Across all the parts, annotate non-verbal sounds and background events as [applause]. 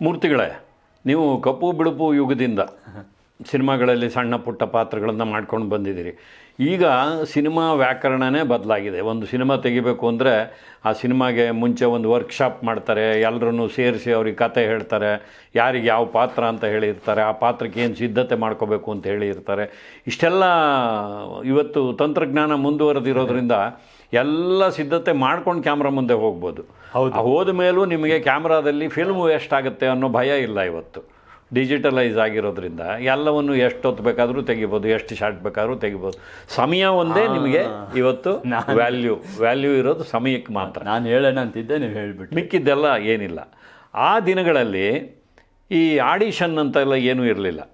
ಮೂರ್ತಿಗಳೇ, ನೀವು ಕಪ್ಪು ಬಿಳುಪು ಯುಗದಿಂದ ಸಿನಿಮಾಗಳಲ್ಲಿ ಸಣ್ಣ ಪುಟ್ಟ ಪಾತ್ರಗಳನ್ನು ಮಾಡ್ಕೊಂಡು ಬಂದಿದ್ದೀರಿ. ಈಗ ಸಿನಿಮಾ ವ್ಯಾಕರಣನೇ ಬದಲಾಗಿದೆ. ಒಂದು ಸಿನಿಮಾ ತೆಗಿಬೇಕು ಅಂದರೆ ಆ ಸಿನಿಮಾಗೆ ಮುಂಚೆ ಒಂದು ವರ್ಕ್ಶಾಪ್ ಮಾಡ್ತಾರೆ ಎಲ್ಲರನ್ನೂ ಸೇರಿಸಿ ಅವ್ರಿಗೆ ಕತೆ ಹೇಳ್ತಾರೆ, ಯಾರಿಗೆ ಯಾವ ಪಾತ್ರ ಅಂತ ಹೇಳಿರ್ತಾರೆ, ಆ ಪಾತ್ರಕ್ಕೆ ಏನು ಸಿದ್ಧತೆ ಮಾಡ್ಕೋಬೇಕು ಅಂತ ಹೇಳಿರ್ತಾರೆ. ಇಷ್ಟೆಲ್ಲ ಇವತ್ತು ತಂತ್ರಜ್ಞಾನ ಮುಂದುವರೆದಿರೋದ್ರಿಂದ ಎಲ್ಲ ಸಿದ್ಧತೆ ಮಾಡ್ಕೊಂಡು ಕ್ಯಾಮ್ರಾ ಮುಂದೆ ಹೋಗ್ಬೋದು. ಹೌದು. ಹೋದ ಮೇಲೂ ನಿಮಗೆ ಕ್ಯಾಮ್ರಾದಲ್ಲಿ ಫಿಲ್ಮ್ ವೇಸ್ಟ್ ಆಗುತ್ತೆ ಅನ್ನೋ ಭಯ ಇಲ್ಲ ಇವತ್ತು. ಡಿಜಿಟಲೈಸ್ ಆಗಿರೋದ್ರಿಂದ ಎಲ್ಲವನ್ನು ಎಷ್ಟೊತ್ತು ಬೇಕಾದರೂ ತೆಗಿಬೋದು ಎಷ್ಟು ಶಾರ್ಟ್ ಬೇಕಾದರೂ ತೆಗಿಬೋದು. ಸಮಯ ಒಂದೇ ನಿಮಗೆ ಇವತ್ತು ವ್ಯಾಲ್ಯೂ ವ್ಯಾಲ್ಯೂ ಇರೋದು ಸಮಯಕ್ಕೆ ಮಾತ್ರ. ನಾನು ಹೇಳೋಣ ಅಂತಿದ್ದೆ ನೀವು ಹೇಳಿಬಿಟ್ಟು ಮಿಕ್ಕಿದ್ದೆಲ್ಲ ಏನಿಲ್ಲ. ಆ ದಿನಗಳಲ್ಲಿ ಈ ಆಡಿಷನ್ ಅಂತೆಲ್ಲ ಏನೂ ಇರಲಿಲ್ಲ.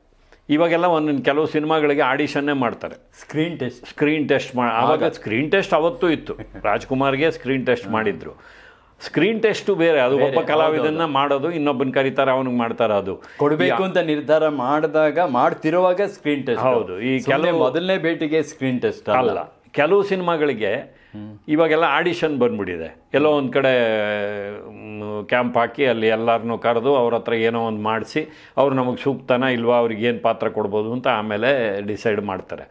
ಇವಾಗೆಲ್ಲ ಒಂದೊಂದು ಕೆಲವು ಸಿನಿಮಾಗಳಿಗೆ ಆಡಿಷನ್ನೇ ಮಾಡ್ತಾರೆ. ಸ್ಕ್ರೀನ್ ಟೆಸ್ಟ್ ಸ್ಕ್ರೀನ್ ಟೆಸ್ಟ್ ಮಾ ಆವಾಗ ಸ್ಕ್ರೀನ್ ಟೆಸ್ಟ್ ಅವತ್ತು ಇತ್ತು. ರಾಜ್ಕುಮಾರ್ಗೆ ಸ್ಕ್ರೀನ್ ಟೆಸ್ಟ್ ಮಾಡಿದ್ರು. ಸ್ಕ್ರೀನ್ ಟೆಸ್ಟು ಬೇರೆ ಅದು ಒಬ್ಬ ಕಲಾವಿದನ್ನ ಮಾಡೋದು ಇನ್ನೊಬ್ಬನ ಕರೀತಾರೆ ಅವನಿಗೆ ಮಾಡ್ತಾರೆ ಅದು. ಕೊಡಬೇಕು ಅಂತ ನಿರ್ಧಾರ ಮಾಡಿದಾಗ ಮಾಡ್ತಿರುವಾಗ ಸ್ಕ್ರೀನ್ ಟೆಸ್ಟ್ ಹೌದು, ಈ ಕೆಲವು- ಮೊದಲನೇ ಭೇಟಿಗೆ ಸ್ಕ್ರೀನ್ ಟೆಸ್ಟ್ ಅಲ್ಲ. ಕೆಲವು ಸಿನಿಮಾಗಳಿಗೆ ಇವಾಗೆಲ್ಲ ಆಡಿಷನ್ ಬಂದ್ಬಿಟ್ಟಿದೆ. ಎಲ್ಲೋ ಒಂದು ಕಡೆ ಕ್ಯಾಂಪ್ ಹಾಕಿ ಅಲ್ಲಿ ಎಲ್ಲರನ್ನೂ ಕರೆದು ಅವ್ರ ಹತ್ರ ಏನೋ ಒಂದು ಮಾಡಿಸಿ ಅವ್ರು ನಮಗೆ ಸೂಕ್ತನ ಇಲ್ವಾ ಅವ್ರಿಗೆ ಏನು ಪಾತ್ರ ಕೊಡ್ಬೋದು ಅಂತ ಆಮೇಲೆ ಡಿಸೈಡ್ ಮಾಡ್ತಾರೆ.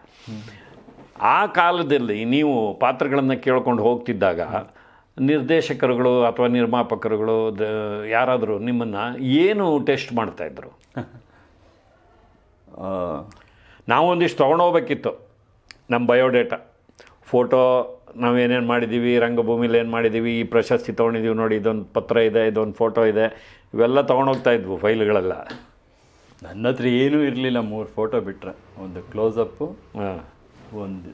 ಆ ಕಾಲದಲ್ಲಿ ನೀವು ಪಾತ್ರಗಳನ್ನು ಕೇಳ್ಕೊಂಡು ಹೋಗ್ತಿದ್ದಾಗ ನಿರ್ದೇಶಕರುಗಳು ಅಥವಾ ನಿರ್ಮಾಪಕರುಗಳು ದ ಯಾರಾದರೂ ನಿಮ್ಮನ್ನು ಏನು ಟೆಸ್ಟ್ ಮಾಡ್ತಾಯಿದ್ರು [laughs] ನಾವೊಂದಿಷ್ಟು ತೊಗೊಂಡೋಗ್ಬೇಕಿತ್ತು ನಮ್ಮ ಬಯೋಡೇಟಾ. ಫೋಟೋ ನಾವೇನೇನು ಮಾಡಿದ್ದೀವಿ ರಂಗಭೂಮಿಲಿ ಏನು ಮಾಡಿದ್ದೀವಿ ಈ ಪ್ರಶಸ್ತಿ ತೊಗೊಂಡಿದ್ದೀವಿ ನೋಡಿ ಇದೊಂದು ಪತ್ರ ಇದೆ ಇದೊಂದು ಫೋಟೋ ಇದೆ ಇವೆಲ್ಲ ತೊಗೊಂಡೋಗ್ತಾ ಇದ್ವು ಫೈಲ್ಗಳೆಲ್ಲ. ನನ್ನ ಹತ್ರ ಏನೂ ಇರಲಿಲ್ಲ ಮೂರು ಫೋಟೋ ಬಿಟ್ಟರೆ ಒಂದು ಕ್ಲೋಸಪ್ಪು ಹಾಂ. ಒಂದು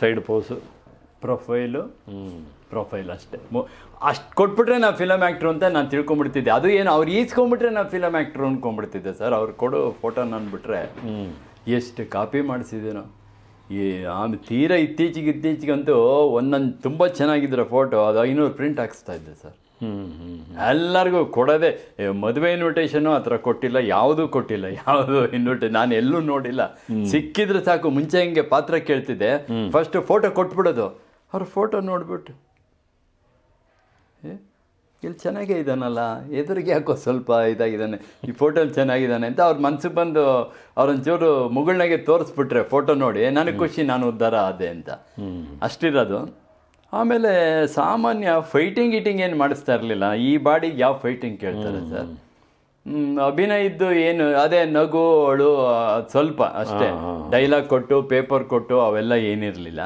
ಸೈಡ್ ಪೋಸು ಪ್ರೊಫೈಲು ಪ್ರೊಫೈಲ್ ಅಷ್ಟೇ. ಅಷ್ಟು ಕೊಟ್ಬಿಟ್ರೆ ನಾನು ಫಿಲಮ್ ಆ್ಯಕ್ಟ್ರು ಅಂತ ನಾನು ತಿಳ್ಕೊಂಬಿಡ್ತಿದ್ದೆ. ಅದು ಏನು ಅವ್ರು ಈಸ್ಕೊಂಬಿಟ್ರೆ ನಾನು ಫಿಲಮ್ ಆ್ಯಕ್ಟ್ರು ಅಂದ್ಕೊಂಬಿಡ್ತಿದ್ದೆ ಸರ್. ಅವ್ರು ಕೊಡೋ ಫೋಟೋ ನಾನು ಬಿಟ್ರೆ ಎಷ್ಟು ಕಾಪಿ ಮಾಡಿಸಿದ್ದೇನೋ. ಈ ಆಮೇಲೆ ತೀರಾ ಇತ್ತೀಚೆಗೆ ಇತ್ತೀಚೆಗಂತೂ ಒಂದೊಂದು ತುಂಬ ಚೆನ್ನಾಗಿದ್ದರೆ ಫೋಟೋ ಅದು ಐನೂರು ಪ್ರಿಂಟ್ ಹಾಕಿಸ್ತಾ ಇದ್ದೆ ಸರ್. ಹ್ಞೂ ಹ್ಞೂ ಎಲ್ಲರಿಗೂ ಕೊಡೋದೆ ಮದುವೆ ಇನ್ವಿಟೇಷನು ಆ ಥರ ಕೊಟ್ಟಿಲ್ಲ ಯಾವುದೂ ಕೊಟ್ಟಿಲ್ಲ ಯಾವುದು ಇನ್ವಿಟೇ ನಾನು ಎಲ್ಲೂ ನೋಡಿಲ್ಲ. ಸಿಕ್ಕಿದ್ರೆ ಸಾಕು ಮುಂಚೆ ಹಿಂಗೆ ಪಾತ್ರ ಕೇಳ್ತಿದ್ದೆ. First photo ಕೊಟ್ಬಿಡೋದು. ಅವ್ರ ಫೋಟೋ ನೋಡ್ಬಿಟ್ಟು ಇಲ್ಲಿ ಚೆನ್ನಾಗೇ ಇದ್ದಾನಲ್ಲ ಎದುರಿಗೆ ಯಾಕೋ ಸ್ವಲ್ಪ ಇದಾಗಿದ್ದಾನೆ. ಈ ಫೋಟೋಲಿ ಚೆನ್ನಾಗಿದ್ದಾನೆ ಅಂತ ಅವ್ರ ಮನ್ಸಿಗೆ ಬಂದು ಅವ್ರೊಂಚೂರು ಮುಗುಳ್ನಾಗೆ ತೋರಿಸ್ಬಿಟ್ರೆ ಫೋಟೋ ನೋಡಿ ನನಗೆ ಖುಷಿ ನಾನು ಉದ್ಧಾರ ಆದೆ ಅಂತ. ಅಷ್ಟಿರೋದು. ಆಮೇಲೆ ಸಾಮಾನ್ಯ ಫೈಟಿಂಗ್ ಗೀಟಿಂಗ್ ಏನು ಮಾಡಿಸ್ತಾ ಇರಲಿಲ್ಲ? ಈ ಬಾಡಿಗೆ ಯಾವ ಫೈಟಿಂಗ್ ಕೇಳ್ತಾರೆ ಸರ್? ಅಭಿನಯದ್ದು ಏನು ಅದೇ ನಗು ಅವಳು ಅದ್ ಸ್ವಲ್ಪ ಅಷ್ಟೇ. ಡೈಲಾಗ್ ಕೊಟ್ಟು ಪೇಪರ್ ಕೊಟ್ಟು ಅವೆಲ್ಲ ಏನಿರಲಿಲ್ಲ.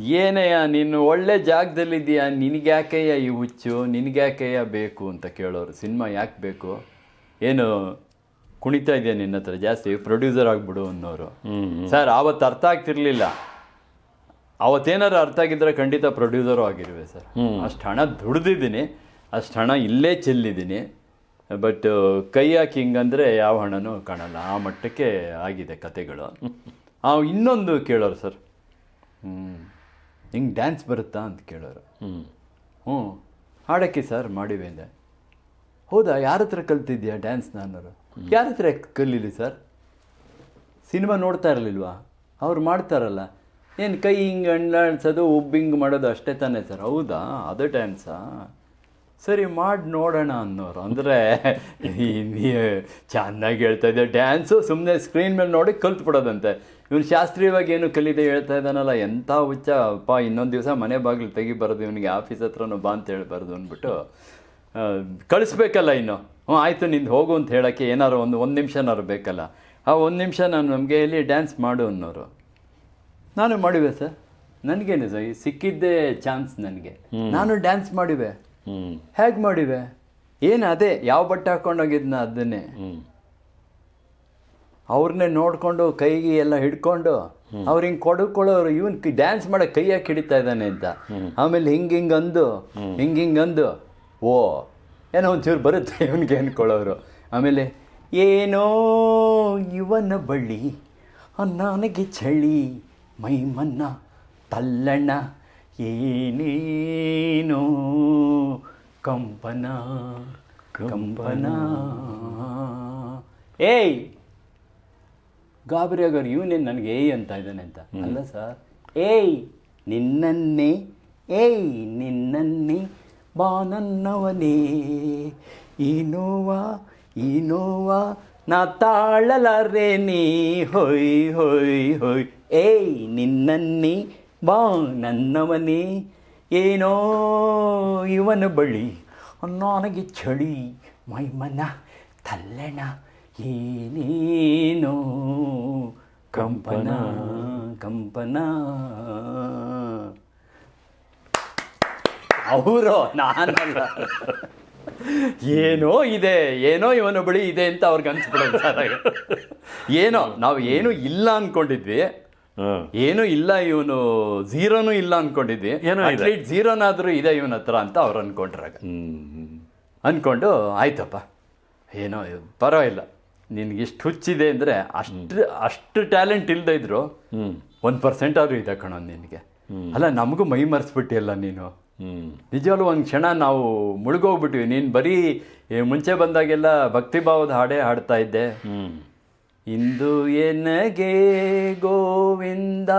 ಏನಯ್ಯ ನೀನು ಒಳ್ಳೆ ಜಾಗದಲ್ಲಿದ್ದೀಯ? ನಿನಗೆ ಯಾಕೆಯ್ಯ ಈ ಹುಚ್ಚು? ನಿನಗೆ ಯಾಕೆಯ್ಯ ಬೇಕು ಅಂತ ಕೇಳೋರು. ಸಿನಿಮಾ ಯಾಕೆ ಬೇಕು? ಏನು ಕುಣಿತಾ ಇದೆಯಾ ನಿನ್ನ ಹತ್ರ? ಜಾಸ್ತಿ ಪ್ರೊಡ್ಯೂಸರ್ ಆಗ್ಬಿಡು ಅನ್ನೋರು. ಸರ್ ಅವತ್ತು ಅರ್ಥ ಆಗ್ತಿರ್ಲಿಲ್ಲ. ಅವತ್ತೇನಾರು ಅರ್ಥ ಆಗಿದ್ರೆ ಖಂಡಿತ ಪ್ರೊಡ್ಯೂಸರು ಆಗಿರುವೆ ಸರ್. ಅಷ್ಟು ಹಣ ದುಡ್ದಿದ್ದೀನಿ. ಅಷ್ಟು ಹಣ ಇಲ್ಲೇ ಚೆಲ್ಲಿದ್ದೀನಿ. ಬಟ್ ಕೈ ಕಿಂಗ್ ಅಂದರೆ ಯಾವ ಹಣನೂ ಕಾಣಲ್ಲ. ಆ ಮಟ್ಟಕ್ಕೆ ಆಗಿದೆ ಕತೆಗಳು. ಆ ಇನ್ನೊಂದು ಕೇಳೋರು ಸರ್. ಹ್ಞೂ ಹಿಂಗೆ ಡ್ಯಾನ್ಸ್ ಬರುತ್ತಾ ಅಂತ ಕೇಳೋರು. ಹ್ಞೂ ಹ್ಞೂ. ಹಾಡಕ್ಕೆ ಸರ್ ಮಾಡಿವೆ ಅಂದೆ. ಹೌದಾ ಯಾರ ಹತ್ರ ಕಲ್ತಿದ್ಯಾ ಡ್ಯಾನ್ಸ್ ನಾನು ಯಾರ ಹತ್ರ ಕಲೀಲಿ ಸರ್? ಸಿನಿಮಾ ನೋಡ್ತಾ ಇರಲಿಲ್ವಾ? ಅವ್ರು ಮಾಡ್ತಾರಲ್ಲ. ಏನು ಕೈ ಹಿಂಗೆ ಅಣ್ಣಾಡ್ಸೋದು ಉಬ್ಬಿಂಗ್ ಮಾಡೋದು ಅಷ್ಟೇ ತಾನೇ ಸರ್. ಹೌದಾ ಅದೇ ಡ್ಯಾನ್ಸಾ? ಸರಿ ಮಾಡಿ ನೋಡೋಣ ಅನ್ನೋರು. ಅಂದರೆ ಚೆನ್ನಾಗಿ ಹೇಳ್ತಾ ಇದ್ದೆ ಡ್ಯಾನ್ಸು ಸುಮ್ಮನೆ ಸ್ಕ್ರೀನ್ ಮೇಲೆ ನೋಡಿ ಕಲ್ತ್ಬಿಡೋದಂತೆ. ಇವನು ಶಾಸ್ತ್ರೀಯವಾಗಿ ಏನು ಕಲಿತೆ ಹೇಳ್ತಾ ಇದ್ದಾನಲ್ಲ ಎಂಥ ಹುಚ್ಚ. ಅಪ್ಪ ಇನ್ನೊಂದು ದಿವಸ ಮನೆ ಬಾಗಿಲು ತೆಗಿಬಾರ್ದು ಇವನಿಗೆ ಆಫೀಸ್ ಹತ್ರನೂ ಬಾ ಅಂತ ಹೇಳ್ಬಾರ್ದು ಅಂದ್ಬಿಟ್ಟು ಕಳಿಸ್ಬೇಕಲ್ಲ ಇನ್ನು. ಹ್ಞೂ ಆಯಿತು ನಿಂದು ಹೋಗು ಅಂತ ಹೇಳೋಕ್ಕೆ ಏನಾರು ಒಂದು ಒಂದು ನಿಮಿಷನಾರು ಬೇಕಲ್ಲ. ಆ ಒಂದು ನಿಮಿಷ ನಾನು ನಮಗೆ ಇಲ್ಲಿ ಡ್ಯಾನ್ಸ್ ಮಾಡು ಅನ್ನೋರು. ನಾನು ಮಾಡಿವೆ ಸರ್. ನನಗೇನು ಸರ್ ಸಿಕ್ಕಿದ್ದೇ ಚಾನ್ಸ್ ನನಗೆ. ನಾನು ಡ್ಯಾನ್ಸ್ ಮಾಡಿವೆ. ಹೇಗೆ ಮಾಡಿವೆ? ಏನು ಅದೇ, ಯಾವ ಬಟ್ಟೆ ಹಾಕೊಂಡೋಗಿದ್ನ ಅದನ್ನೇ? ಅವ್ರನ್ನೇ ನೋಡಿಕೊಂಡು ಕೈಗೆ ಎಲ್ಲ ಹಿಡ್ಕೊಂಡು ಅವ್ರು ಹಿಂಗೆ ಕೊಡ್ಕೊಳ್ಳೋರು, ಇವನ್ ಡ್ಯಾನ್ಸ್ ಮಾಡೋ ಕೈ ಯಾಕೆ ಹಿಡಿತಾ ಇದ್ದಾನೆ ಅಂತ. ಆಮೇಲೆ ಹಿಂಗೆ ಹಿಂಗೆ ಅಂದು, ಹಿಂಗೆ ಹಿಂಗೆ ಅಂದು, ಓ, ಏನೋ ಒಂಚೂರು ಬರುತ್ತೆ ಇವನಿಗೆ ಅಂದ್ಕೊಳ್ಳೋರು ಆಮೇಲೆ, ಏನೋ ಇವನ ಬಳ್ಳಿ ನನಗೆ ಚಳಿ ಮೈ ಮನ್ನ ತಲ್ಲಣ್ಣ ಏನೇನೋ ಕಂಪನ ಕಂಪನ. ಏಯ್! ಗಾಬರಿ ಆಗೋರು ಇವನೇ ನನಗೆ ಏಯ್ ಅಂತ ಇದ್ದಾನೆ ಅಂತ. ಅಲ್ಲ ಸರ್ ಏಯ್ ನಿನ್ನನ್ನೇ ಏಯ್ ನಿನ್ನನ್ನೇ ಬಾ ನನ್ನವನೇ ಈ ನೋವಾ ಈ ನೋವಾ ನಾ ತಾಳಲಾರೆ ನೀ. ಹೊಯ್ ಹೊಯ್ ಹೊಯ್. ಏಯ್ ನಿನ್ನನ್ನೇ ಬಾ ನನ್ನವನೇ, ಏನೋ ಇವನ ಬಳಿ. ನನಗೆ ಚಳಿ ಮೈಮನ ತಲ್ಲಣ, ಏನೇನೋ. ಕಂಪನ ಕಂಪನ. ಅವರು, ನಾನಲ್ಲ. ಏನೋ ಇದೆ, ಏನೋ ಇವನ ಬಳಿ ಇದೆ ಅಂತ ಅವ್ರಿಗೆ ಅನ್ಸ್ಬಿಡೋದು ಏನೋ, ನಾವು ಏನೂ ಇಲ್ಲ ಅನ್ಕೊಂಡಿದ್ವಿ. ಹಾಂ ಏನೂ ಇಲ್ಲ ಇವನು ಝೀರೋನು ಇಲ್ಲ ಇದೆ. ಅಟ್ಲೀಸ್ಟ್ ಝೀರೋನಾದ್ರೂ ಇದೆ ಇವನ ಹತ್ರ ಅಂತ ಅವ್ರು ಅನ್ಕೊಂಡ್ರಾಗ ಅಂದ್ಕೊಂಡು ಆಯ್ತಪ್ಪ ಏನೋ ಪರವಾಗಿಲ್ಲ. ನಿನ್ಗೆ ಎಷ್ಟು ಹುಚ್ಚಿದೆ ಅಂದರೆ ಅಷ್ಟು ಅಷ್ಟು ಟ್ಯಾಲೆಂಟ್ ಇಲ್ಲದೆ ಇದ್ರು ಒಂದು ಪರ್ಸೆಂಟ್ ಆದ್ರೂ ಇದೆ ಕಣೋ ನಿನಗೆ. ಅಲ್ಲ ನಮಗೂ ಮೈ ಮರೆಸ್ಬಿಟ್ಟಿಯಲ್ಲ ನೀನು. ಹ್ಞೂ ನಿಜವಾಗ್ಲೂ ಒಂದು ಕ್ಷಣ ನಾವು ಮುಳುಗೋಗ್ಬಿಟ್ವಿ. ನೀನು ಬರೀ ಮುಂಚೆ ಬಂದಾಗೆಲ್ಲ ಭಕ್ತಿಭಾವದ ಹಾಡೇ ಹಾಡ್ತಾ ಇದ್ದೆ. ಇಂದು ಎನಗೆ ಗೋವಿಂದ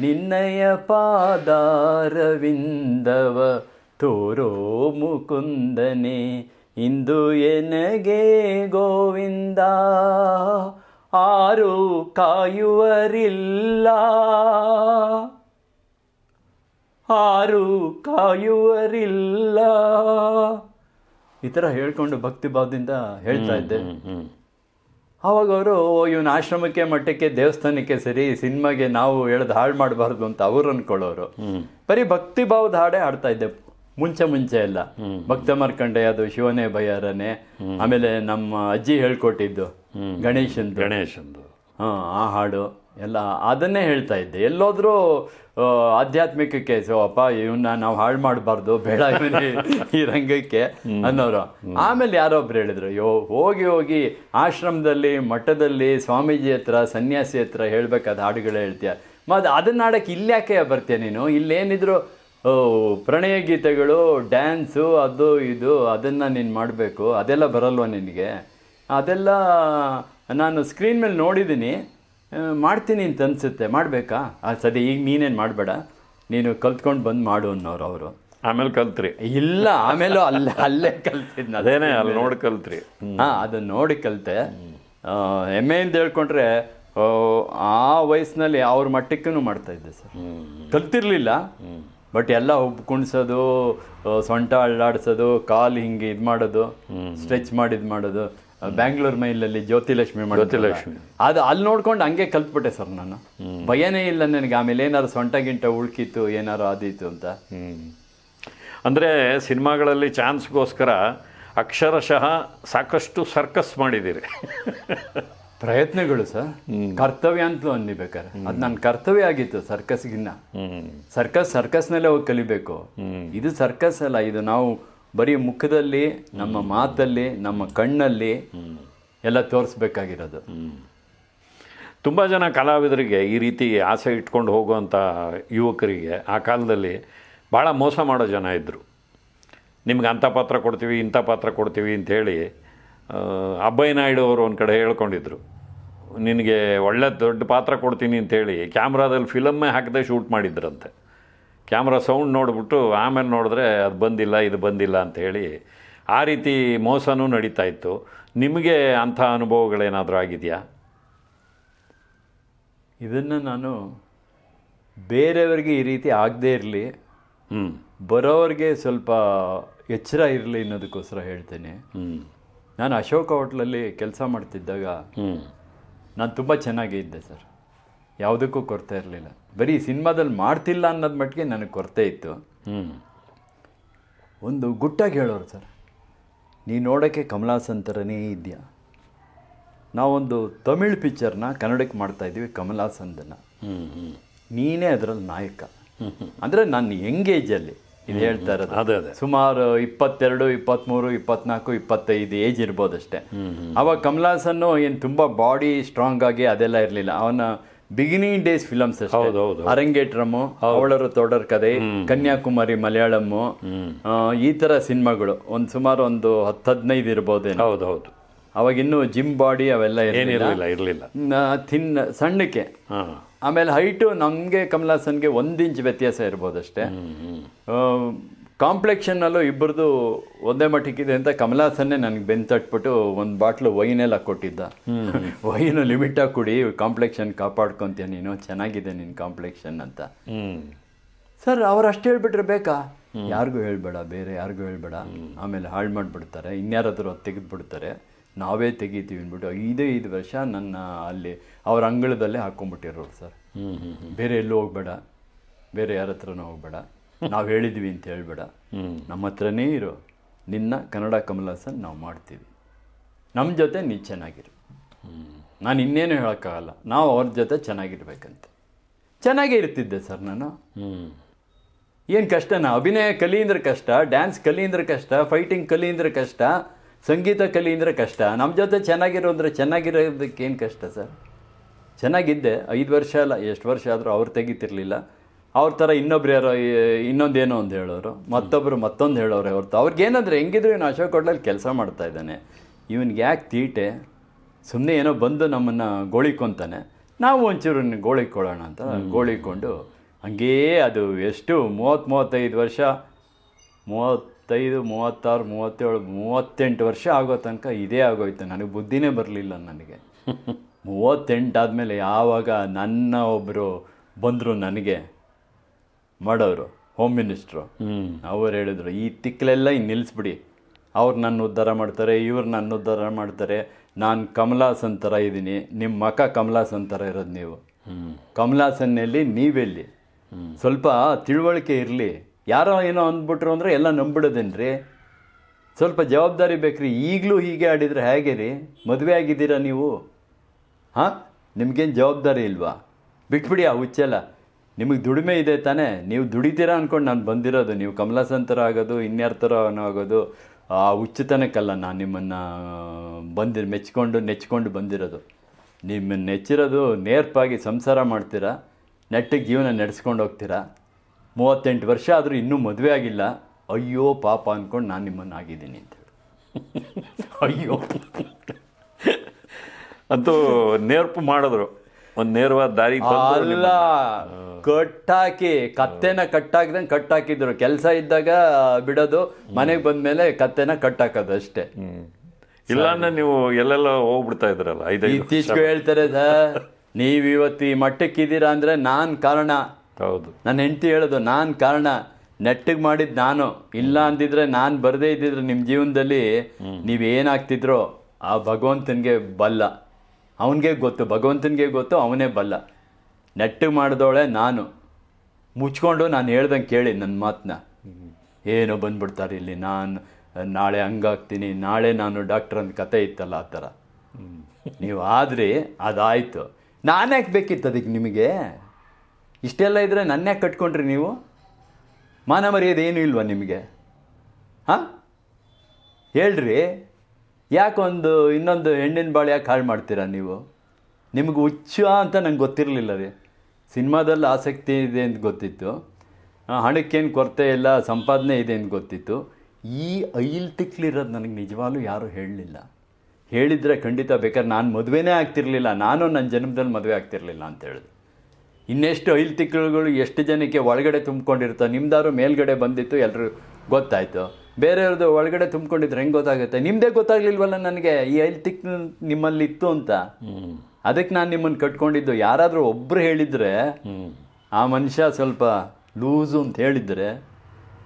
ನಿನ್ನಯ ಪಾದಾರವಿಂದವ ತೋರೋ ಮುಕುಂದನೆ ಇಂದು ಎನಗೆ ಗೋವಿಂದ. ಆರು ಕಾಯುವರಿಲ್ಲ ಆರು ಕಾಯುವರಿಲ್ಲ. ಈ ಥರ ಹೇಳ್ಕೊಂಡು ಭಕ್ತಿ ಭಾವದಿಂದ ಹೇಳ್ತಾ ಇದ್ದೆ. ಆವಾಗ ಅವರು ಇವನ ಆಶ್ರಮಕ್ಕೆ ಮಠಕ್ಕೆ ದೇವಸ್ಥಾನಕ್ಕೆ ಸರಿ ಸಿನಿಮಾಗೆ ನಾವು ಹೇಳ್ದು ಹಾಳು ಮಾಡಬಾರ್ದು ಅಂತ ಅವ್ರು ಅನ್ಕೊಳ್ಳೋರು. ಬರೀ ಭಕ್ತಿ ಭಾವದ ಹಾಡೇ ಆಡ್ತಾ ಇದ್ದೆ. ಮುಂಚೆ ಮುಂಚೆ ಎಲ್ಲ. ಭಕ್ತ ಮಾರ್ಕಂಡೆ ಅದು ಶಿವನೇ ಬಯ್ಯಾರನೆ ಆಮೇಲೆ ನಮ್ಮ ಅಜ್ಜಿ ಹೇಳ್ಕೊಟ್ಟಿದ್ದು. ಗಣೇಶನ್ ಗಣೇಶಂದು. ಹಾ ಆ ಹಾಡು. ಎಲ್ಲ ಅದನ್ನೇ ಹೇಳ್ತಾ ಇದ್ದೆ. ಎಲ್ಲೋದ್ರೂ ಆಧ್ಯಾತ್ಮಿಕಕ್ಕೆ ಸೊ ಅಪ್ಪ ಇವನ್ನ ನಾವು ಹಾಳು ಮಾಡಬಾರ್ದು ಬೇಡ ಈ ರಂಗಕ್ಕೆ ಅನ್ನೋರು. ಆಮೇಲೆ ಯಾರೊಬ್ರು ಹೇಳಿದ್ರು ಯೋ ಹೋಗಿ ಹೋಗಿ ಆಶ್ರಮದಲ್ಲಿ ಮಠದಲ್ಲಿ ಸ್ವಾಮೀಜಿ ಹತ್ರ ಸನ್ಯಾಸಿ ಹತ್ರ ಹೇಳ್ಬೇಕಾದ ಹಾಡುಗಳು ಹೇಳ್ತೀಯ? ಮತ್ತೆ ಅದನ್ನ ಹಾಡಕ್ಕೆ ಇಲ್ಯಾಕೆ ಬರ್ತೀಯ ನೀನು? ಇಲ್ಲೇನಿದ್ರು ಏನಿದ್ರು ಪ್ರಣಯ ಗೀತೆಗಳು ಡ್ಯಾನ್ಸು ಅದು ಇದು ಅದನ್ನು ನೀನು ಮಾಡಬೇಕು. ಅದೆಲ್ಲ ಬರಲ್ವ ನಿನಗೆ? ಅದೆಲ್ಲ ನಾನು ಸ್ಕ್ರೀನ್ ಮೇಲೆ ನೋಡಿದ್ದೀನಿ ಮಾಡ್ತೀನಿ ಅಂತ ಅನಿಸುತ್ತೆ. ಮಾಡಬೇಕಾ? ಸದ್ಯ ಈಗ ನೀನೇನು ಮಾಡಬೇಡ. ನೀನು ಕಲ್ತ್ಕೊಂಡು ಬಂದು ಮಾಡು ಅನ್ನೋರು ಅವರು. ಆಮೇಲೆ ಕಲ್ತ್ರಿ. ಇಲ್ಲ ಆಮೇಲೂ ಅಲ್ಲೇ ಅಲ್ಲೇ ಕಲ್ತಿದ್ನ ಅದೇನೇ ಅಲ್ಲಿ ನೋಡಿ ಕಲ್ತ್ರಿ. ಹಾಂ ಅದನ್ನು ನೋಡಿ ಕಲಿತೆ. ಹೆಮ್ಮೆಯಿಂದ ಹೇಳ್ಕೊಂಡ್ರೆ ಆ, ಆ ವಯಸ್ಸಿನಲ್ಲಿ ಅವ್ರ ಮಟ್ಟಕ್ಕೂ ಮಾಡ್ತಾ ಇದ್ದೆ ಸರ್. ಕಲ್ತಿರ್ಲಿಲ್ಲ. ಬಟ್ ಎಲ್ಲ ಉಪ್ಪು ಕುಣಿಸೋದು ಸೊಂಟ ಅಳ್ಳಾಡ್ಸೋದು ಕಾಲು ಹಿಂಗೆ ಇದು ಮಾಡೋದು ಸ್ಟ್ರೆಚ್ ಮಾಡಿ ಇದು ಮಾಡೋದು ಬ್ಯಾಂಗ್ಳೂರ್ ಮೈಲಲ್ಲಿ ಜ್ಯೋತಿಲಕ್ಷ್ಮಿ ಜ್ಯೋತಿಲಕ್ಷ್ಮಿ. ಅದು ಅಲ್ಲಿ ನೋಡ್ಕೊಂಡು ಹಂಗೆ ಕಲ್ತ್ಬಿಟ್ಟೆ ಸರ್ ನಾನು. ಭಯನೇ ಇಲ್ಲ ನನಗೆ. ಆಮೇಲೆ ಏನಾದ್ರು ಸೊಂಟ ಗಿಂಟ ಉಳ್ಕಿತ್ತು ಏನಾರು ಆದೀತು ಅಂತ. ಅಂದರೆ ಸಿನಿಮಾಗಳಲ್ಲಿ ಚಾನ್ಸ್ಗೋಸ್ಕರ ಅಕ್ಷರಶಃ ಸಾಕಷ್ಟು ಸರ್ಕಸ್ ಮಾಡಿದ್ದೀರಿ. ಪ್ರಯತ್ನಗಳು ಸರ್. ಕರ್ತವ್ಯ ಅಂತಲೂ ಅನ್ನಿಬೇಕಾರೆ. ಅದು ನನ್ನ ಕರ್ತವ್ಯ ಆಗಿತ್ತು ಸರ್ಕಸ್ಗಿನ್ನ. ಸರ್ಕಸ್ ಸರ್ಕಸ್ನಲ್ಲೇ ಹೋಗಿ ಕಲಿಬೇಕು. ಇದು ಸರ್ಕಸ್ ಅಲ್ಲ ಇದು ನಾವು ಬರೀ ಮುಖದಲ್ಲಿ ನಮ್ಮ ಮಾತಲ್ಲಿ ನಮ್ಮ ಕಣ್ಣಲ್ಲಿ ಎಲ್ಲ ತೋರಿಸ್ಬೇಕಾಗಿರೋದು. ತುಂಬ ಜನ ಕಲಾವಿದರಿಗೆ ಈ ರೀತಿ ಆಸೆ ಇಟ್ಕೊಂಡು ಹೋಗುವಂಥ ಯುವಕರಿಗೆ ಆ ಕಾಲದಲ್ಲಿ ಭಾಳ ಮೋಸ ಮಾಡೋ ಜನ ಇದ್ದರು ನಿಮ್ಗೆ ಅಂಥ ಪಾತ್ರ ಕೊಡ್ತೀವಿ ಇಂಥ ಪಾತ್ರ ಕೊಡ್ತೀವಿ ಅಂಥೇಳಿ ಅಬ್ಬಯ್ಯ ನಾಯ್ಡು ಅವರು ಒಂದು ಕಡೆ ಹೇಳ್ಕೊಂಡಿದ್ರು. ನಿನಗೆ ಒಳ್ಳೆ ದೊಡ್ಡ ಪಾತ್ರ ಕೊಡ್ತೀನಿ ಅಂತೇಳಿ ಕ್ಯಾಮ್ರಾದಲ್ಲಿ ಫಿಲಮ್ಮೇ ಹಾಕದೆ ಶೂಟ್ ಮಾಡಿದ್ರಂತೆ. ಕ್ಯಾಮ್ರಾ ಸೌಂಡ್ ನೋಡಿಬಿಟ್ಟು ಆಮೇಲೆ ನೋಡಿದ್ರೆ ಅದು ಬಂದಿಲ್ಲ ಇದು ಬಂದಿಲ್ಲ ಅಂತ ಹೇಳಿ ಆ ರೀತಿ ಮೋಸನೂ ನಡೀತಾ ಇತ್ತು. ನಿಮಗೆ ಅಂಥ ಅನುಭವಗಳೇನಾದರೂ ಆಗಿದೆಯಾ? ಇದನ್ನು ನಾನು ಬೇರೆಯವ್ರಿಗೆ ಈ ರೀತಿ ಆಗದೇ ಇರಲಿ ಹ್ಞೂ ಬರೋವ್ರಿಗೆ ಸ್ವಲ್ಪ ಎಚ್ಚರ ಇರಲಿ ಅನ್ನೋದಕ್ಕೋಸ್ಕರ ಹೇಳ್ತೇನೆ. ಹ್ಞೂ ನಾನು ಅಶೋಕ ಹೋಟ್ಲಲ್ಲಿ ಕೆಲಸ ಮಾಡ್ತಿದ್ದಾಗ ಹ್ಞೂ ನಾನು ತುಂಬ ಚೆನ್ನಾಗೇ ಇದ್ದೆ ಸರ್. ಯಾವುದಕ್ಕೂ ಕೊರತೆ ಇರಲಿಲ್ಲ. ಬರೀ ಸಿನಿಮಾದಲ್ಲಿ ಮಾಡ್ತಿಲ್ಲ ಅನ್ನೋದು ಮಟ್ಟಿಗೆ ನನಗೆ ಕೊರತೆ ಇತ್ತು. ಒಂದು ಗುಟ್ಟಾಗಿ ಹೇಳೋರು ಸರ್ ನೀ ನೋಡೋಕ್ಕೆ ಕಮಲಾಸನ್ ಥರನೇ ಇದೆಯಾ? ನಾವೊಂದು ತಮಿಳ್ ಪಿಕ್ಚರ್ನ ಕನ್ನಡಕ್ಕೆ ಮಾಡ್ತಾ ಇದ್ದೀವಿ ಕಮಲ್ ಹಾಸನ್ದನ್ನ ಹ್ಞೂ ಹ್ಞೂ ನೀನೇ ಅದರಲ್ಲಿ ನಾಯಕ. ಅಂದರೆ ನನ್ನ ಎಂಗೇಜಲ್ಲಿ ಇದು ಹೇಳ್ತಾ ಇರೋದು. ಅದೇ ಅದೇ. ಸುಮಾರು ಇಪ್ಪತ್ತೆರಡು ಇಪ್ಪತ್ತ್ಮೂರು ಇಪ್ಪತ್ನಾಲ್ಕು ಇಪ್ಪತ್ತೈದು ಏಜ್ ಇರ್ಬೋದಷ್ಟೇ ಅವಾಗ ಕಮಲ್ ಹಾಸನ್ನು ಏನು ತುಂಬ ಬಾಡಿ ಸ್ಟ್ರಾಂಗ್ ಆಗಿ ಅದೆಲ್ಲ ಇರಲಿಲ್ಲ. ಅವನ ಬಿಗಿನಿಂಗ್ ಡೇಸ್ ಫಿಲಮ್ಸ್ ಹೌದು, ಹೌದು. ಅರಂಗೇಟ್ರಮ್ಮು ಅವಳರು ತೋಡರ್ ಕದೆ ಕನ್ಯಾಕುಮಾರಿ ಮಲಯಾಳಮ್ಮು ಈ ಥರ ಸಿನಿಮಾಗಳು. ಒಂದು ಸುಮಾರು ಒಂದು ಹತ್ತು ಹದಿನೈದು ಇರ್ಬೋದು ಹೌದು. ಹೌದು ಅವಾಗಿನ್ನೂ ಜಿಮ್ ಬಾಡಿ ಅವೆಲ್ಲ ಏನಿರಲಿಲ್ಲ ಇರಲಿಲ್ಲ ಥಿನ್ ಸಣ್ಣಕ್ಕೆ. ಆಮೇಲೆ ಹೈಟು ನಮಗೆ ಕಮಲ್ ಹಾಸನ್ಗೆ ಒಂದು ಇಂಚ್ ವ್ಯತ್ಯಾಸ ಇರ್ಬೋದಷ್ಟೇ. ಕಾಂಪ್ಲೆಕ್ಷನ್ನಲ್ಲೂ ಇಬ್ಬರದು ಒಂದೇ ಮಟ್ಟಕ್ಕಿದೆ ಅಂತ ಕಮಲಾಸನ್ನೇ ನನಗೆ ಬೆನ್ ತಟ್ಬಿಟ್ಟು ಒಂದು ಬಾಟ್ಲು ವೈನೆಲ್ಲ ಕೊಟ್ಟಿದ್ದ. ವೈನು ಲಿಮಿಟಾಗಿ ಕುಡಿ ಕಾಂಪ್ಲೆಕ್ಷನ್ ಕಾಪಾಡ್ಕೊಂತೀಯ ನೀನು ಚೆನ್ನಾಗಿದೆ ನಿನ್ನ ಕಾಂಪ್ಲೆಕ್ಷನ್ ಅಂತ. ಸರ್ ಅವ್ರು ಅಷ್ಟು ಹೇಳ್ಬಿಟ್ರೆ ಬೇಕಾ? ಯಾರಿಗೂ ಹೇಳ್ಬೇಡ ಬೇರೆ ಯಾರಿಗೂ ಹೇಳ್ಬೇಡ. ಆಮೇಲೆ ಹಾಳು ಮಾಡಿಬಿಡ್ತಾರೆ ಇನ್ಯಾರಾದರೂ ತೆಗೆದುಬಿಡ್ತಾರೆ. ನಾವೇ ತೆಗಿತೀವಿ ಅಂದ್ಬಿಟ್ಟು ಐದೇ ಐದು ವರ್ಷ ನನ್ನ ಅಲ್ಲಿ ಅವ್ರ ಅಂಗಳದಲ್ಲೇ ಹಾಕ್ಕೊಂಬಿಟ್ಟಿರೋರು ಸರ್. ಬೇರೆ ಎಲ್ಲೂ ಹೋಗ್ಬೇಡ ಬೇರೆ ಯಾರ ಹತ್ರನೂ ಹೋಗ್ಬೇಡ. ನಾವು ಹೇಳಿದ್ವಿ ಅಂತ ಹೇಳ್ಬೇಡ. ನಮ್ಮ ಹತ್ರನೇ ಇರೋ ನಿನ್ನ ಕನ್ನಡ ಕಮಲಾಸನ್ ನಾವು ಮಾಡ್ತೀವಿ. ನಮ್ಮ ಜೊತೆ ನೀ ಚೆನ್ನಾಗಿರು. ನಾನು ಇನ್ನೇನು ಹೇಳೋಕ್ಕಾಗಲ್ಲ. ನಾವು ಅವ್ರ ಜೊತೆ ಚೆನ್ನಾಗಿರ್ಬೇಕಂತೆ. ಚೆನ್ನಾಗೇ ಇರ್ತಿದ್ದೆ ಸರ್ ನಾನು. ಏನು ಕಷ್ಟನಾ ಅಭಿನಯ ಕಲಿಯಿಂದ್ರೆ ಅಂದ್ರೆ ಕಷ್ಟ, ಡ್ಯಾನ್ಸ್ ಕಲಿಯಿಂದ್ರೆ ಅಂದ್ರೆ ಕಷ್ಟ, ಫೈಟಿಂಗ್ ಕಲಿಯಿಂದ್ರೆ ಅಂದ್ರೆ ಕಷ್ಟ, ಸಂಗೀತ ಕಲಿ ಅಂದ್ರೆ ಕಷ್ಟ. ನಮ್ಮ ಜೊತೆ ಚೆನ್ನಾಗಿರೋದ್ರೆ ಚೆನ್ನಾಗಿರೋದಕ್ಕೆ ಏನು ಕಷ್ಟ ಸರ್? ಚೆನ್ನಾಗಿದ್ದೆ. ಐದು ವರ್ಷ ಅಲ್ಲ, ಎಷ್ಟು ವರ್ಷ ಆದರೂ ಅವ್ರು ತೆಗಿತಿರ್ಲಿಲ್ಲ. ಅವ್ರ ಥರ ಇನ್ನೊಬ್ರು ಯಾರೋ ಇನ್ನೊಂದೇನೋ ಒಂದು ಹೇಳೋರು ಮತ್ತೊಬ್ಬರು ಮತ್ತೊಂದು ಹೇಳೋರೆ ಹೊರತು. ಅವ್ರಿಗೇನಂದ್ರೆ ಹೆಂಗಿದ್ರು ಇವನು ಅಶೋಕ್ ಹೋಟ್ಲಲ್ಲಿ ಕೆಲಸ ಮಾಡ್ತಾ ಇದ್ದಾನೆ. ಇವನಿಗೆ ಯಾಕೆ ತೀಟೆ? ಸುಮ್ಮನೆ ಏನೋ ಬಂದು ನಮ್ಮನ್ನು ಗೋಳಿಕೊಂತಾನೆ. ನಾವು ಒಂಚೂರು ಗೋಳಿಕೊಳ್ಳೋಣ ಅಂತ ಗೋಳಿಕೊಂಡು ಹಂಗೇ ಅದು ಎಷ್ಟು ಮೂವತ್ತು ಮೂವತ್ತೈದು ವರ್ಷ ಮೂವತ್ತೈದು ಮೂವತ್ತಾರು ಮೂವತ್ತೇಳು ಮೂವತ್ತೆಂಟು ವರ್ಷ ಆಗೋ ತನಕ ಇದೇ ಆಗೋಯ್ತು. ನನಗೆ [laughs] ಬುದ್ಧಿನೇ ಬರಲಿಲ್ಲ ನನಗೆ. ಮೂವತ್ತೆಂಟು ಆದಮೇಲೆ ಯಾವಾಗ ನನ್ನ ಒಬ್ಬರು ಬಂದರು ನನಗೆ ಮಾಡೋರು ಹೋಮ್ ಮಿನಿಸ್ಟ್ರು ಹ್ಞೂ ಅವ್ರು ಹೇಳಿದ್ರು ಈ ತಿಕ್ಕಲೆಲ್ಲ ಇನ್ನು ನಿಲ್ಲಿಸ್ಬಿಡಿ ಅವ್ರು ನನ್ನ ಉದ್ಧಾರ ಮಾಡ್ತಾರೆ ಇವ್ರು ನನ್ನ ಉದ್ಧಾರ ಮಾಡ್ತಾರೆ. ನಾನು ಕಮಲಾಸನ್ ಥರ ಇದ್ದೀನಿ ನಿಮ್ಮ ಮಕ ಕಮಲಾಸನ್ ಥರ ಇರೋದು ನೀವು. ಹ್ಞೂ ಕಮಲಾಸನ್ನಲ್ಲಿ ನೀವೆಲ್ಲಿ? ಸ್ವಲ್ಪ ತಿಳುವಳಿಕೆ ಇರಲಿ. ಯಾರೋ ಏನೋ ಅಂದ್ಬಿಟ್ರು ಅಂದರೆ ಎಲ್ಲ ನಂಬಿಡೋದೇನ್ರಿ? ಸ್ವಲ್ಪ ಜವಾಬ್ದಾರಿ ಬೇಕ್ರಿ. ಈಗಲೂ ಹೀಗೆ ಆಡಿದರೆ ಹೇಗೆ ರೀ? ಮದುವೆ ಆಗಿದ್ದೀರಾ ನೀವು? ಹಾಂ? ನಿಮಗೇನು ಜವಾಬ್ದಾರಿ ಇಲ್ವಾ? ಬಿಟ್ಬಿಡಿ ಆ ಹುಚ್ಚೆಲ್ಲ. ನಿಮಗೆ ದುಡಿಮೆ ಇದೆ ತಾನೇ? ನೀವು ದುಡಿತೀರಾ ಅಂದ್ಕೊಂಡು ನಾನು ಬಂದಿರೋದು. ನೀವು ಕಮಲಾಸಂತರ ಆಗೋದು ಇನ್ಯಾರ ಥರ ಆಗೋದು ಆ ಹುಚ್ಚುತನಕ್ಕಲ್ಲ ನಾನು ನಿಮ್ಮನ್ನು ಬಂದಿ, ಮೆಚ್ಕೊಂಡು, ನೆಚ್ಕೊಂಡು ಬಂದಿರೋದು. ನಿಮ್ಮನ್ನು ನೆಚ್ಚಿರೋದು ನೇರ್ಪಾಗಿ ಸಂಸಾರ ಮಾಡ್ತೀರಾ? ನೆಟ್ಟಿಗೆ ಜೀವನ ನಡೆಸ್ಕೊಂಡು ಹೋಗ್ತೀರಾ? ಮೂವತ್ತೆಂಟು ವರ್ಷ ಆದರೂ ಇನ್ನೂ ಮದುವೆ ಆಗಿಲ್ಲ? ಅಯ್ಯೋ ಪಾಪ ಅಂದ್ಕೊಂಡು ನಾನು ನಿಮ್ಮನ್ನು ಆಗಿದ್ದೀನಿ ಅಂತ ಅಯ್ಯೋ. ಅಂತೂ ನೇರ್ಪು ಮಾಡಿದ್ರು. ಒಂದು ನೇರವಾದ ದಾರಿ ಅಲ್ಲ ಕಟ್ಟಾಕಿ ಕತ್ತೆನ ಕಟ್ಟಾಕ್ದಂಗೆ ಕಟ್ಟಾಕಿದ್ರು. ಕೆಲಸ ಇದ್ದಾಗ ಬಿಡೋದು ಮನೆಗೆ ಬಂದ್ಮೇಲೆ ಕತ್ತೆನ ಕಟ್ಟಾಕೋದು ಅಷ್ಟೇ. ಇಲ್ಲ ಅಂದ್ರೆ ನೀವು ಎಲ್ಲೆಲ್ಲ ಹೋಗ್ಬಿಡ್ತಾ ಇದ್ರಲ್ಲ ಇತ್ತೀಚೆಗೆ ಹೇಳ್ತಾರೆ ಸರ್ ನೀವು ಇವತ್ತು ಈ ಮಟ್ಟಕ್ಕಿದ್ದೀರಾ ಅಂದರೆ ನಾನು ಕಾರಣ. ಹೌದು. ನನ್ನ ಹೆಂಡತಿ ಹೇಳೋದು ನಾನು ಕಾರಣ. ನೆಟ್ಟಿಗೆ ಮಾಡಿದ್ದು ನಾನು. ಇಲ್ಲ ಅಂದಿದ್ರೆ ನಾನು ಬರದೇ ಇದ್ದಿದ್ರೆ ನಿಮ್ಮ ಜೀವನದಲ್ಲಿ ನೀವೇನಾಗ್ತಿದ್ರೋ ಆ ಭಗವಂತನಿಗೆ ಬಲ್ಲ. ಅವನಿಗೆ ಗೊತ್ತು, ಭಗವಂತನಿಗೆ ಗೊತ್ತು, ಅವನೇ ಬಲ್ಲ. ನೆಟ್ಟು ಮಾಡಿದವಳೆ ನಾನು. ಮುಚ್ಕೊಂಡು ನಾನು ಹೇಳ್ದಂಗೆ ಕೇಳಿ ನನ್ನ ಮಾತನ್ನ ಏನೋ ಬಂದ್ಬಿಡ್ತಾರೆ ಇಲ್ಲಿ, ನಾನು, ನಾಳೆ ಹಂಗಾಗ್ತೀನಿ, ನಾಳೆ ನಾನು ಡಾಕ್ಟರ್ ಅಂತ ಕತೆ ಇತ್ತಲ್ಲ ಆ ಥರ. ನೀವು ಆದರೆ ಅದಾಯಿತು. ನಾನ್ಯಾಕೆ ಬೇಕಿತ್ತು ಅದಕ್ಕೆ ನಿಮಗೆ? ಇಷ್ಟೆಲ್ಲ ಇದ್ದರೆ ನನ್ಯಾಕೆ ಕಟ್ಕೊಂಡ್ರಿ ನೀವು? ಮಾನ ಮರ್ಯಾದೆ ಇಲ್ವಾ ನಿಮಗೆ? ಹಾಂ? ಹೇಳ್ರಿ. ಯಾಕೊಂದು ಇನ್ನೊಂದು ಹೆಣ್ಣಿನ ಬಾಳು ಯಾಕೆ ಹಾಳು ಮಾಡ್ತೀರಾ ನೀವು? ನಿಮಗೆ ಹುಚ್ಚ ಅಂತ ನಂಗೆ ಗೊತ್ತಿರಲಿಲ್ಲ ರೀ. ಸಿನಿಮಾದಲ್ಲಿ ಆಸಕ್ತಿ ಇದೆ ಅಂತ ಗೊತ್ತಿತ್ತು. ಹಣಕ್ಕೇನು ಕೊರತೆ ಇಲ್ಲ, ಸಂಪಾದನೆ ಇದೆ ಅಂತ ಗೊತ್ತಿತ್ತು. ಈ ಐಲ್ ತಿಕ್ಲಿರೋದು ನನಗೆ ನಿಜವಾಗ್ಲೂ ಯಾರೂ ಹೇಳಲಿಲ್ಲ. ಹೇಳಿದರೆ ಖಂಡಿತ ಬೇಕಾದ್ರೆ ನಾನು ಮದುವೆನೇ ಆಗ್ತಿರ್ಲಿಲ್ಲ. ನಾನು ನನ್ನ ಜನ್ಮದಲ್ಲಿ ಮದುವೆ ಆಗ್ತಿರ್ಲಿಲ್ಲ ಅಂತ ಹೇಳಿದೆ. ಇನ್ನೆಷ್ಟು ಐಲ್ ತಿಕ್ಕಳುಗಳು ಎಷ್ಟು ಜನಕ್ಕೆ ಒಳಗಡೆ ತುಂಬಿಕೊಂಡಿರ್ತೋ ನಿಮ್ದಾರು ಮೇಲ್ಗಡೆ ಬಂದಿತ್ತು ಎಲ್ಲರೂ ಗೊತ್ತಾಯ್ತು. ಬೇರೆಯವ್ರದ್ದು ಒಳಗಡೆ ತುಂಬಿಕೊಂಡಿದ್ರೆ ಹೆಂಗೆ ಗೊತ್ತಾಗುತ್ತೆ? ನಿಮ್ಮದೇ ಗೊತ್ತಾಗ್ಲಿಲ್ವಲ್ಲ ನನಗೆ? ಈ ಐಲ್ ತಿಕ್ ನಿಮ್ಮಲ್ಲಿ ಇತ್ತು ಅಂತ ಅದಕ್ಕೆ ನಾನು ನಿಮ್ಮನ್ನು ಕಟ್ಕೊಂಡಿದ್ದು. ಯಾರಾದರೂ ಒಬ್ಬರು ಹೇಳಿದರೆ ಆ ಮನುಷ್ಯ ಸ್ವಲ್ಪ ಲೂಸು ಅಂತ ಹೇಳಿದರೆ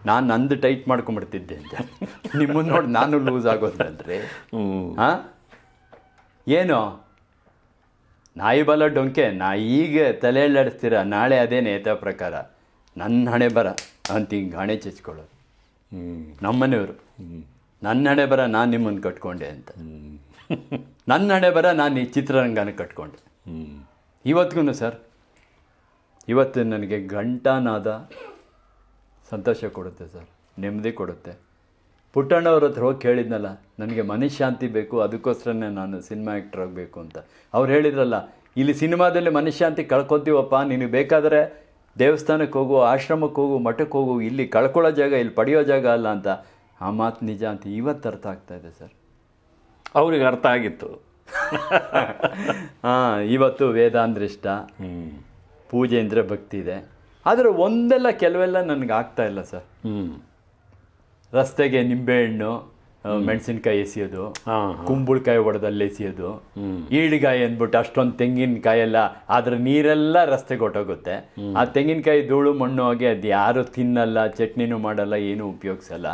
ನಾನು ನಂದು ಟೈಟ್ ಮಾಡ್ಕೊಂಬಿಡ್ತಿದ್ದೆ ಅಂತ. ನಿಮ್ಮನ್ನು ನೋಡಿ ನಾನು ಲೂಸ್ ಆಗೋದಲ್ರಿ ಹ್ಞೂ ಹಾಂ ಏನು? ನಾಯಿ ಬಲ ಡೊಂಕೆ ನಾ ಈಗ ತಲೆ ನಾಳೆ ಅದೇ ನೇತ ಪ್ರಕಾರ. ನನ್ನ ಹಣೆ ಬರ ಅಂತ ಹಿಂಗೆ ಹಣೆ ಚಚ್ಕೊಳ್ಳೋದು. ಹ್ಮ್ ನಮ್ಮನೆಯವರು ನನ್ನ ಹಣೆ ಬರ ನಾನು ನಿಮ್ಮನ್ನು ಕಟ್ಕೊಂಡೆ ಅಂತ. ನನ್ನ ಹಣೆ ಬರ ನಾನು ಈ ಚಿತ್ರರಂಗನ ಕಟ್ಕೊಂಡೆ. ಇವತ್ತಿಗೂ ಸರ್, ಇವತ್ತು ನನಗೆ ಗಂಟಾನಾದ ಸಂತೋಷ ಕೊಡುತ್ತೆ ಸರ್, ನೆಮ್ಮದಿ ಕೊಡುತ್ತೆ. ಪುಟ್ಟಣ್ಣವ್ರ ಹತ್ರ ಹೋಗಿ ಕೇಳಿದ್ನಲ್ಲ, ನನಗೆ ಮನಃಶಾಂತಿ ಬೇಕು, ಅದಕ್ಕೋಸ್ಕರನೇ ನಾನು ಸಿನಿಮಾ ಆ್ಯಕ್ಟರ್ ಆಗಬೇಕು ಅಂತ. ಅವ್ರು ಹೇಳಿದ್ರಲ್ಲ, ಇಲ್ಲಿ ಸಿನಿಮಾದಲ್ಲಿ ಮನಃಶಾಂತಿ ಕಳ್ಕೊತೀವಪ್ಪ, ನಿನಗೆ ಬೇಕಾದರೆ ದೇವಸ್ಥಾನಕ್ಕೆ ಹೋಗು ಆಶ್ರಮಕ್ಕೆ ಹೋಗು ಮಠಕ್ಕೆ ಹೋಗು ಇಲ್ಲಿ ಕಳ್ಕೊಳ್ಳೋ ಜಾಗ ಇಲ್ಲಿ ಪಡೆಯೋ ಜಾಗ ಅಲ್ಲ ಅಂತ ಆ ಮಾತು ನಿಜ ಅಂತ ಇವತ್ತು ಅರ್ಥ ಆಗ್ತಾ ಇದೆ ಸರ್. ಅವ್ರಿಗೆ ಅರ್ಥ ಆಗಿತ್ತು. [laughs] ಹಾಂ ಇವತ್ತು ವೇದ ಅಂದ್ರೆ ಇಷ್ಟ ಹ್ಞೂ ಪೂಜೆ ಅಂದರೆ ಭಕ್ತಿ ಇದೆ. ಆದರೆ ಒಂದೆಲ್ಲ ಕೆಲವೆಲ್ಲ ನನಗೆ ಆಗ್ತಾ ಇಲ್ಲ ಸರ್. ಹ್ಞೂ ರಸ್ತೆಗೆ ನಿಂಬೆಹಣ್ಣು ಮೆಣಸಿನ್ಕಾಯಿ ಎಸೆಯೋದು ಹಾಂ ಕುಂಬಳಕಾಯಿ ಒಡೆದಲ್ಲಿ ಎಸೆಯೋದು. ಈಳಿಗಾಯಿ ಅಂದ್ಬಿಟ್ಟು ಅಷ್ಟೊಂದು ತೆಂಗಿನಕಾಯಿ ಎಲ್ಲ ಅದ್ರ ನೀರೆಲ್ಲ ರಸ್ತೆಗೆ ಹೊಟ್ಟೋಗುತ್ತೆ ಆ ತೆಂಗಿನಕಾಯಿ ಧೂಳು ಮಣ್ಣು ಹಾಗೆ ಅದು ಯಾರು ತಿನ್ನಲ್ಲ ಚಟ್ನಿನೂ ಮಾಡಲ್ಲ ಏನೂ ಉಪಯೋಗಿಸಲ್ಲ.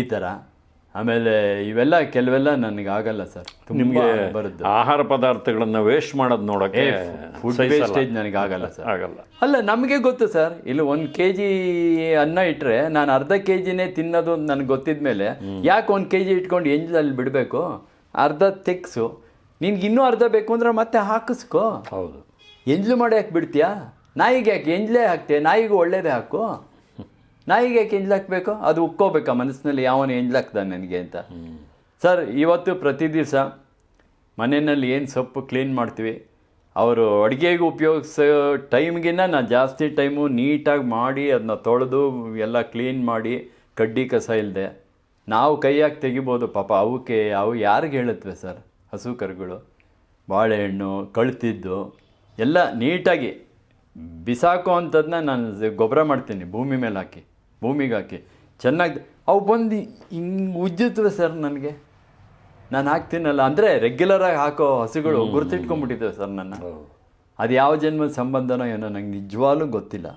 ಈ ಥರ ಆಮೇಲೆ ಇವೆಲ್ಲ ಕೆಲವೆಲ್ಲ ನನಗೆ ಆಗಲ್ಲ ಸರ್. ನಿಮಗೆ ಬರುತ್ತೆ ಆಹಾರ ಪದಾರ್ಥಗಳನ್ನು ವೇಸ್ಟ್ ಮಾಡೋದು ನೋಡೋಕ್ಕೆ ಫುಡ್ ವೇಸ್ಟೇಜ್ ನನಗೆ ಆಗಲ್ಲ ಸರ್. ಆಗಲ್ಲ. ಅಲ್ಲ ನಮಗೆ ಗೊತ್ತು ಸರ್. ಇಲ್ಲಿ ಒಂದು ಕೆ ಜಿ ಅನ್ನ ಇಟ್ಟರೆ ನಾನು ಅರ್ಧ ಕೆ ಜಿನೇ ತಿನ್ನೋದು ಅಂತ ನನಗೆ ಗೊತ್ತಿದ್ಮೇಲೆ ಯಾಕೆ ಒಂದು ಕೆ ಜಿ ಇಟ್ಕೊಂಡು ಎಂಜಲಲ್ಲಿ ಬಿಡಬೇಕು? ಅರ್ಧ ತೆಗ್ಸು. ನಿನ್ಗೆ ಇನ್ನೂ ಅರ್ಧ ಬೇಕು ಅಂದ್ರೆ ಮತ್ತೆ ಹಾಕಿಸ್ಕೋ. ಹೌದು. ಎಂಜ್ಲು ಮಾಡಿ ಯಾಕೆ ಬಿಡ್ತೀಯಾ? ನಾಯಿಗೆ ಯಾಕೆ? ಎಂಜ್ಲೇ ಹಾಕ್ತೀಯ ನಾಯಿಗೂ ಒಳ್ಳೇದೇ ಹಾಕು? ನಾಯಿಗೆ ಯಾಕೆ ಎಂಜ್ಲಾಕ್ಬೇಕು ಅದು ಉಕ್ಕೋಬೇಕಾ? ಮನಸ್ಸಿನಲ್ಲಿ ಯಾವನು ಎಂಜ್ಲಾಕ್ದ ನನಗೆ ಅಂತ. ಸರ್, ಇವತ್ತು ಪ್ರತಿ ದಿವಸ ಮನೆಯಲ್ಲಿ ಏನು ಸೊಪ್ಪು ಕ್ಲೀನ್ ಮಾಡ್ತೀವಿ, ಅವರು ಅಡುಗೆಗೆ ಉಪಯೋಗಿಸೋ ಟೈಮ್ಗಿನ್ನ ನಾನು ಜಾಸ್ತಿ ಟೈಮು ನೀಟಾಗಿ ಮಾಡಿ ಅದನ್ನ ತೊಳೆದು ಎಲ್ಲ ಕ್ಲೀನ್ ಮಾಡಿ, ಕಡ್ಡಿ ಕಸ ಇಲ್ಲದೆ ನಾವು ಕೈಯಾಗಿ ತೆಗಿಬೋದು. ಪಾಪ ಅವಕ್ಕೆ, ಅವು ಯಾರಿಗೆ ಹೇಳುತ್ತವೆ ಸರ್? ಹಸು ಕರುಗಳು, ಬಾಳೆಹಣ್ಣು, ಕಳ್ತಿದ್ದು, ಎಲ್ಲ ನೀಟಾಗಿ ಬಿಸಾಕೋ ಅಂಥದನ್ನ ನಾನು ಗೊಬ್ಬರ ಮಾಡ್ತೀನಿ, ಭೂಮಿ ಮೇಲೆ ಹಾಕಿ. ಭೂಮಿಗೆ ಹಾಕಿ. ಚೆನ್ನಾಗಿ ಅವು ಬಂದು ಹಿಂಗೆ ಉಜ್ಜುತ್ತವೆ ಸರ್ ನನಗೆ. ನಾನು ಹಾಕ್ತೀನಲ್ಲ ಅಂದರೆ ರೆಗ್ಯುಲರಾಗಿ ಹಾಕೋ ಹಸುಗಳು ಗುರುತಿಟ್ಕೊಂಡ್ಬಿಟ್ಟಿದ್ದೆ ಸರ್ ನನ್ನ. ಅದು ಯಾವ ಜನ್ಮದ ಸಂಬಂಧನೋ ಏನೋ ನಂಗೆ ನಿಜವಾಗ್ಲೂ ಗೊತ್ತಿಲ್ಲ.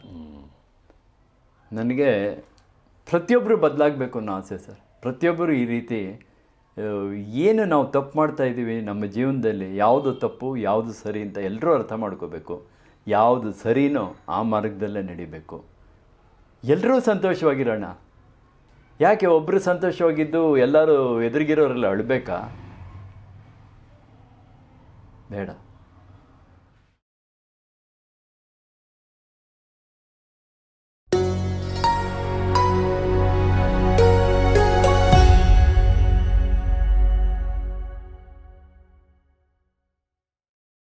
ನನಗೆ ಪ್ರತಿಯೊಬ್ಬರು ಬದಲಾಗಬೇಕು ಅನ್ನೋ ಆಸೆ ಸರ್ ಪ್ರತಿಯೊಬ್ಬರು ಈ ರೀತಿ ಏನು ನಾವು ತಪ್ಪು ಮಾಡ್ತಾ ಇದ್ದೀವಿ ನಮ್ಮ ಜೀವನದಲ್ಲಿ ಯಾವುದು ತಪ್ಪು ಯಾವುದು ಸರಿ ಅಂತ ಎಲ್ಲರೂ ಅರ್ಥ ಮಾಡ್ಕೋಬೇಕು. ಯಾವುದು ಸರಿನೋ ಆ ಮಾರ್ಗದಲ್ಲೇ ನಡಿಬೇಕು. ಎಲ್ಲರೂ ಸಂತೋಷವಾಗಿರೋಣ. ಯಾಕೆ ಒಬ್ಬರು ಸಂತೋಷವಾಗಿದ್ದು ಎಲ್ಲರೂ ಎದುರಿಗಿರೋರೆಲ್ಲ ಅಳಬೇಕಾ? ಬೇಡ.